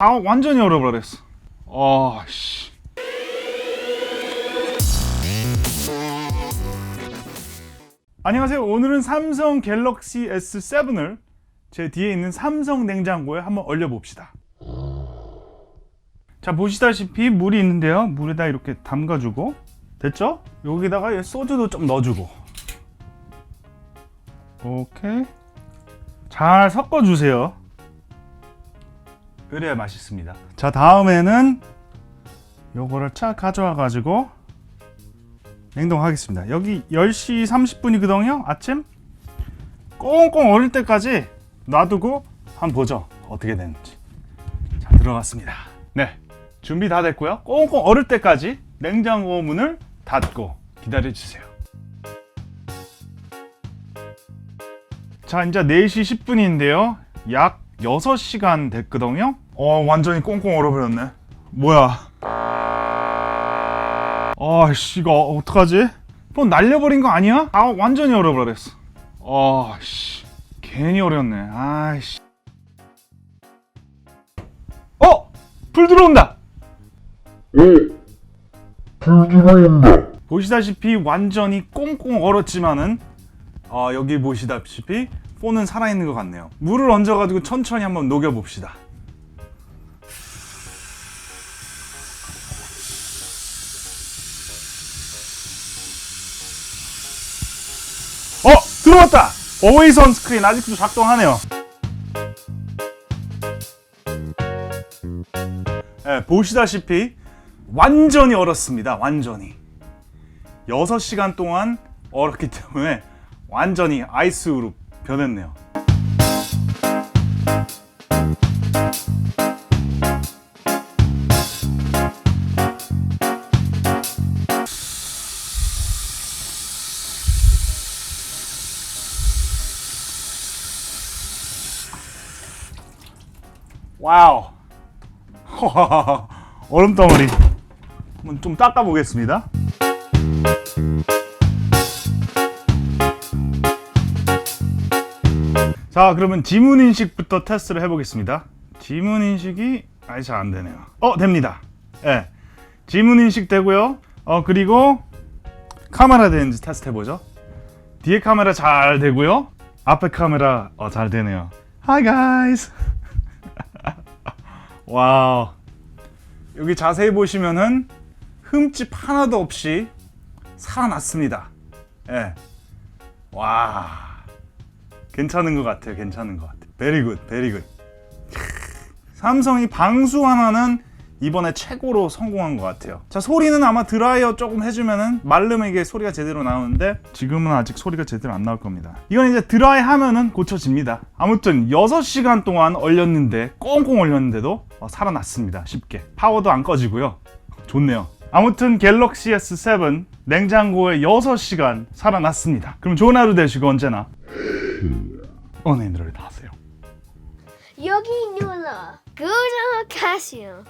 아 완전히 얼어버렸어. 아 씨. 안녕하세요. 오늘은 삼성 갤럭시 S7을 제 뒤에 있는 삼성 냉장고에 한번 얼려봅시다. 자 보시다시피 물이 있는데요. 물에다 이렇게 담가주고 됐죠? 여기다가 소주도 좀 넣어주고 오케이 잘 섞어주세요. 그래야 맛있습니다. 자 다음에는 요거를 쫙 가져와 가지고 냉동하겠습니다. 여기 10시 30분이거든요. 아침 꽁꽁 얼을 때까지 놔두고 한번 보죠. 어떻게 되는지. 자 들어갔습니다. 네 준비 다 됐고요. 꽁꽁 얼을 때까지 냉장고 문을 닫고 기다려 주세요. 자 이제 4시 10분인데요. 약 6시간 됐거든요. 어 완전히 꽁꽁 얼어버렸네. 뭐야? 아씨 이거 어떡하지? 뭐 날려버린 거 아니야? 아 완전히 얼어버렸어. 아씨 괜히 얼었네. 아씨. 어? 불 들어온다. 불 들어온다. 보시다시피 완전히 꽁꽁 얼었지만은 어, 여기 보시다시피 폰은 살아있는 것 같네요. 물을 얹어가지고 천천히 한번 녹여봅시다. 어 들어왔다. 어웨이 선 스크린 아직도 작동하네요. 네, 보시다시피 완전히 얼었습니다. 완전히. 6시간 동안 얼었기 때문에 완전히 아이스로 변했네요. 와우. 얼음 덩어리. 한번 좀 닦아 보겠습니다. 자 그러면 지문 인식부터 테스트를 해보겠습니다. 지문 인식이 아예 잘 안되네요. 어 됩니다. 예. 지문 인식 되고요. 어 그리고 카메라 되는지 테스트 해보죠. 뒤에 카메라 잘 되고요. 앞에 카메라 어, 잘 되네요. Hi guys. 와우. 여기 자세히 보시면은 흠집 하나도 없이 살아났습니다. 예. 와 괜찮은 것 같아요. 괜찮은 것 같아요. 베리 굿, 베리 굿. 삼성이 방수 하나는 이번에 최고로 성공한 것 같아요. 자, 소리는 아마 드라이어 조금 해주면은 이게 소리가 제대로 나오는데 지금은 아직 소리가 제대로 안 나올 겁니다. 이건 이제 드라이 하면은 고쳐집니다. 아무튼 6시간 동안 얼렸는데, 꽁꽁 얼렸는데도 어, 살아났습니다. 쉽게. 파워도 안 꺼지고요. 좋네요. 아무튼 갤럭시 S7 냉장고에 6시간 살아났습니다. 그럼 좋은 하루 되시고 언제나 오늘을 다하세요. 여기 눌러 구독하세요.